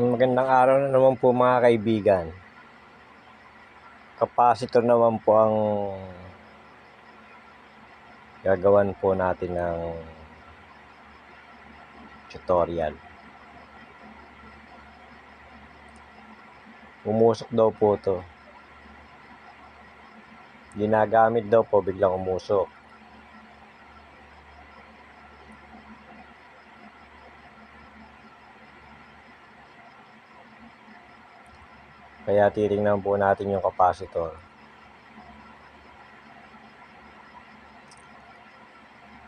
Magandang araw na naman po mga kaibigan. Capacitor naman po ang gagawan po natin ng tutorial. Umusok daw po to. Ginagamit daw po biglang umusok. Kaya titingnan po natin yung capacitor.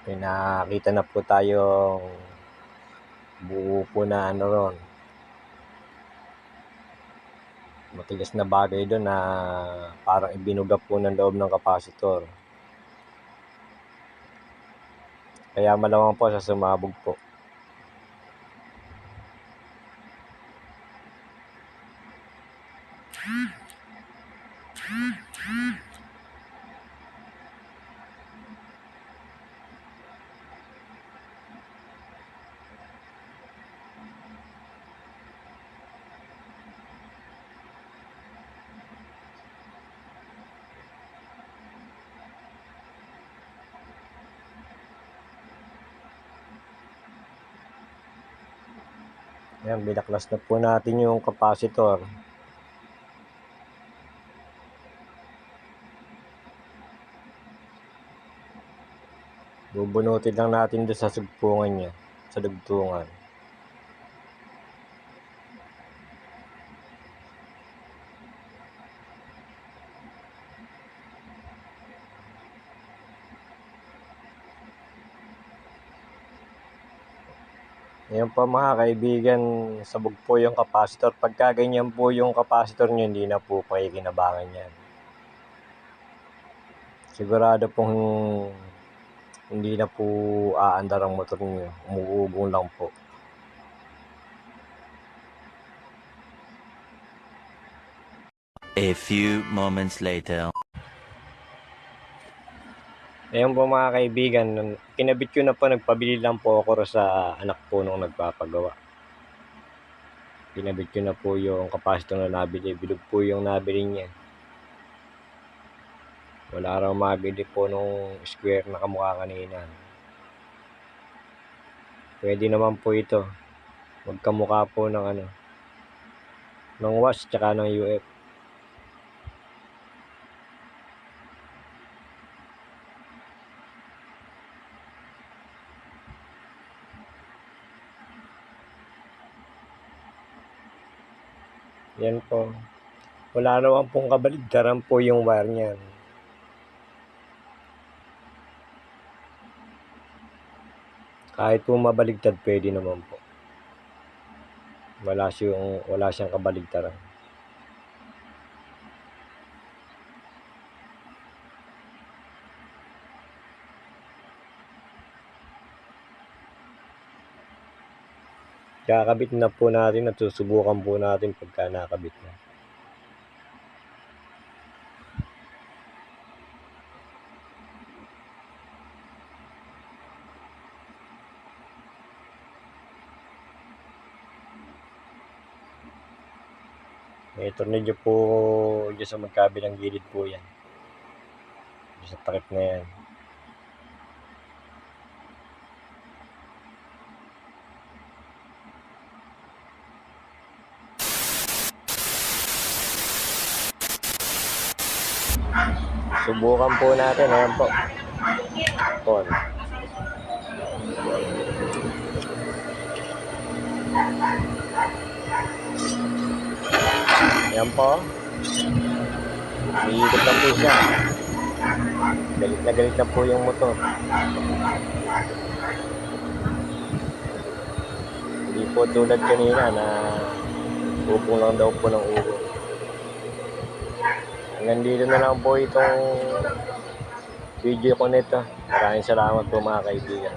May nakita na po tayong buo po na ano ron. Matigas na bagay doon na parang ibinuga po ng loob ng capacitor. Kaya malamang po sa sumabog po. Ayan, binaklas na po natin yung capacitor. Bubunutin lang natin doon sa sugpungan niya, sa dugtungan. Ayan po mga kaibigan, sabog po yung capacitor. Pagka ganyan po yung capacitor nyo, hindi na po pakikinabangan yan. Sigurado pong hindi na po aandar ang motor nyo. Umuugong lang po. A few moments later. Ayan po mga kaibigan, kinabit ko na po, nagpabili lang po ako sa anak po nung nagpapagawa. Kinabit ko na po yung capacitor na nabili. Bilog po yung nabili niya. Wala raw mabili po nung square na kamukha kanina. Pwede naman po ito. Magkamukha po ng ano, ng wash tsaka ng UF. Yan po. Wala naman pong kabaligtaran po yung wire niyan. Kahit po mabaligtad, pwede naman po. Wala siyang, wala siyang kabaligtaran. Kakabit na po natin at susubukan po natin pagka nakabit na. May tornilyo po dyan sa magkabilang gilid po yan. Dyan sa takip na yan. Subukan po natin. Ayan po. Ton. Ayan po. Iikot na po siya. Galit na galit na po yung motor. Hindi po tulad kanina na upong lang daw po ng ulo. Hanggang dito na lang po itong video ko nito. Maraming salamat po mga kaibigan.